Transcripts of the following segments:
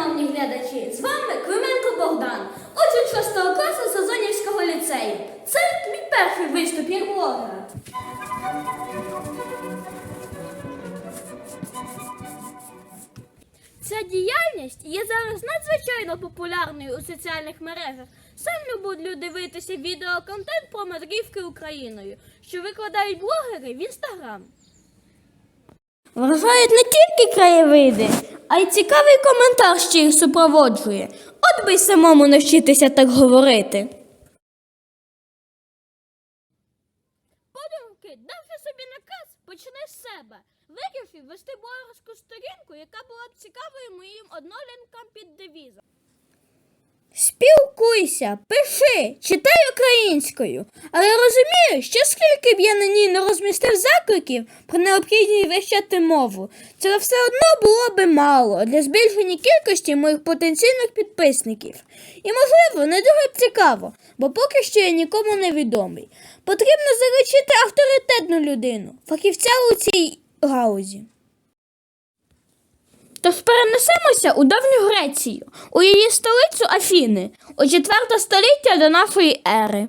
шановні глядачі, з вами Клименко Богдан, учень 6 класу Сазонівського ліцею. Це мій перший виступ як блогера. Ця діяльність є зараз надзвичайно популярною у соціальних мережах. Сам люди дивитися відеоконтент про мандрівки Україною, що викладають блогери в інстаграм. Вражають не тільки краєвиди, а й цікавий коментар, що їх супроводжує. От би й самому навчитися так говорити. Подумки, давши собі наказ, почни з себе. Вирішив вести блогерську сторінку, яка була б цікавою моїм однолінкам під девізом. Спілкуйся, пиши, читай українською. Але розумію, що скільки б я на ній не розмістив закликів про необхідність вивчати мову, це все одно було би мало для збільшення кількості моїх потенційних підписників. І, можливо, не дуже б цікаво, бо поки що я нікому не відомий. Потрібно залучити авторитетну людину, фахівця у цій гаузі. Тож перенесемося у давню Грецію, у її столицю Афіни, у 4 століття до нашої ери.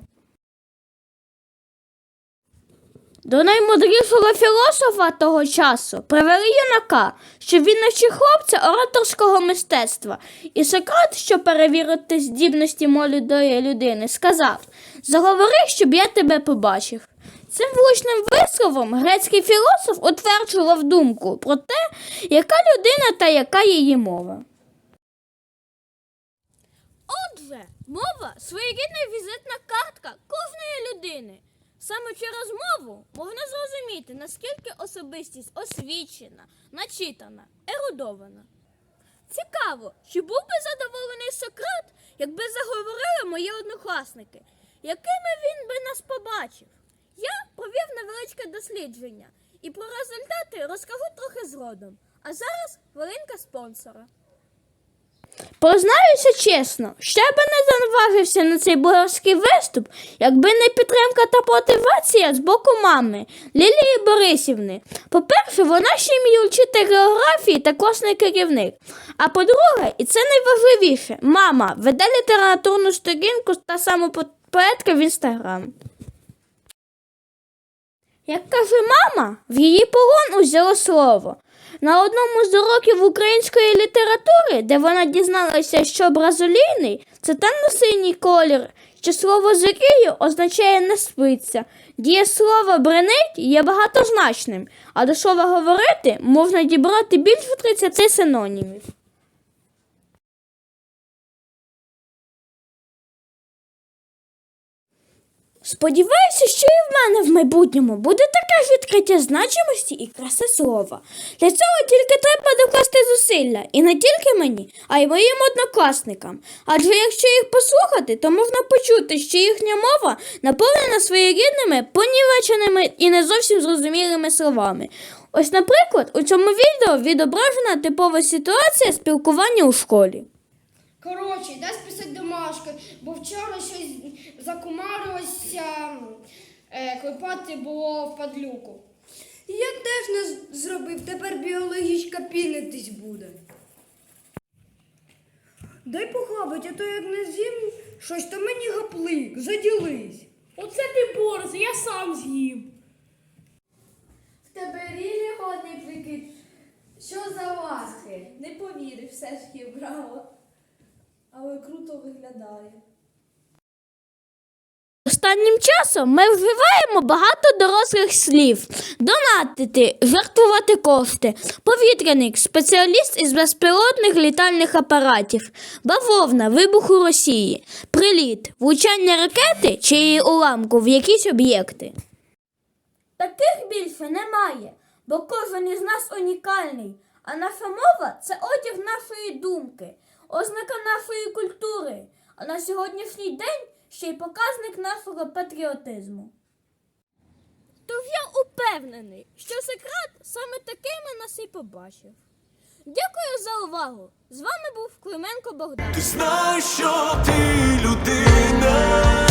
До наймудрішого філософа того часу привели юнака, щоб він навчив хлопця ораторського мистецтва. І Сократ, щоб перевірити здібності молодої людини, сказав Заговори, щоб я тебе побачив. Цим влучним висловом грецький філософ утверджував думку про те, яка людина та яка її мова. Отже, мова своєрідна візитна картка кожної людини. Саме через мову можна зрозуміти, наскільки особистість освічена, начитана, ерудована. Цікаво, чи був би задоволений Сократ, якби заговорили мої однокласники, якими він би нас побачив? Я провів невеличке дослідження і про результати розкажу трохи згодом. А зараз хвилинка спонсора. Познаюся чесно, ще би не занважився на цей блогерський виступ, якби не підтримка та мотивація з боку мами Лілії Борисівни. По-перше, вона ще вміє вчити географії та класний керівник. А по-друге, і це найважливіше, мама веде літературну сторінку та самопоетка в інстаграм. Як каже мама, в її полон узяло слово. На одному з уроків української літератури, де вона дізналася, що бразолійний це темно-синій колір, що слово зорію означає не спиться. Дієслово бренить є багатозначним, а до слова говорити можна дібрати більше 30 синонімів. Сподіваюся, що і в мене в майбутньому буде таке відкриття значимості і краси слова. Для цього тільки треба докласти зусилля, і не тільки мені, а й моїм однокласникам. Адже якщо їх послухати, то можна почути, що їхня мова наповнена своєрідними, понівеченими і не зовсім зрозумілими словами. Ось, наприклад, у цьому відео відображена типова ситуація спілкування у школі. Коротше, дай списати домашки, бо вчора щось закумарилося, е, клепати було в падлюку. Я теж не зробив, тепер біологічка пінитись буде. Дай похабать, а то як не з'їм щось, то мені гаплик, заділись. Оце ти борзий, я сам з'їм. В тебе рілі годний прикид. Що за ласки? Не повіриш, все ж таки браво. Але круто виглядає. Останнім часом ми вживаємо багато дорослих слів: донатити, жертвувати кошти, повітряник, спеціаліст із безпілотних літальних апаратів, бавовна, вибух у Росії, приліт, влучання ракети чи її уламку в якісь об'єкти. Таких більше немає, бо кожен із нас унікальний, а наша мова це одяг нашої думки, ознака нашої культури, а на сьогоднішній день ще й показник нашого патріотизму. Тож я упевнений, що секрет саме такими нас і побачив. Дякую за увагу! З вами був Клименко Богдан. Ти знаєш, що ти людина.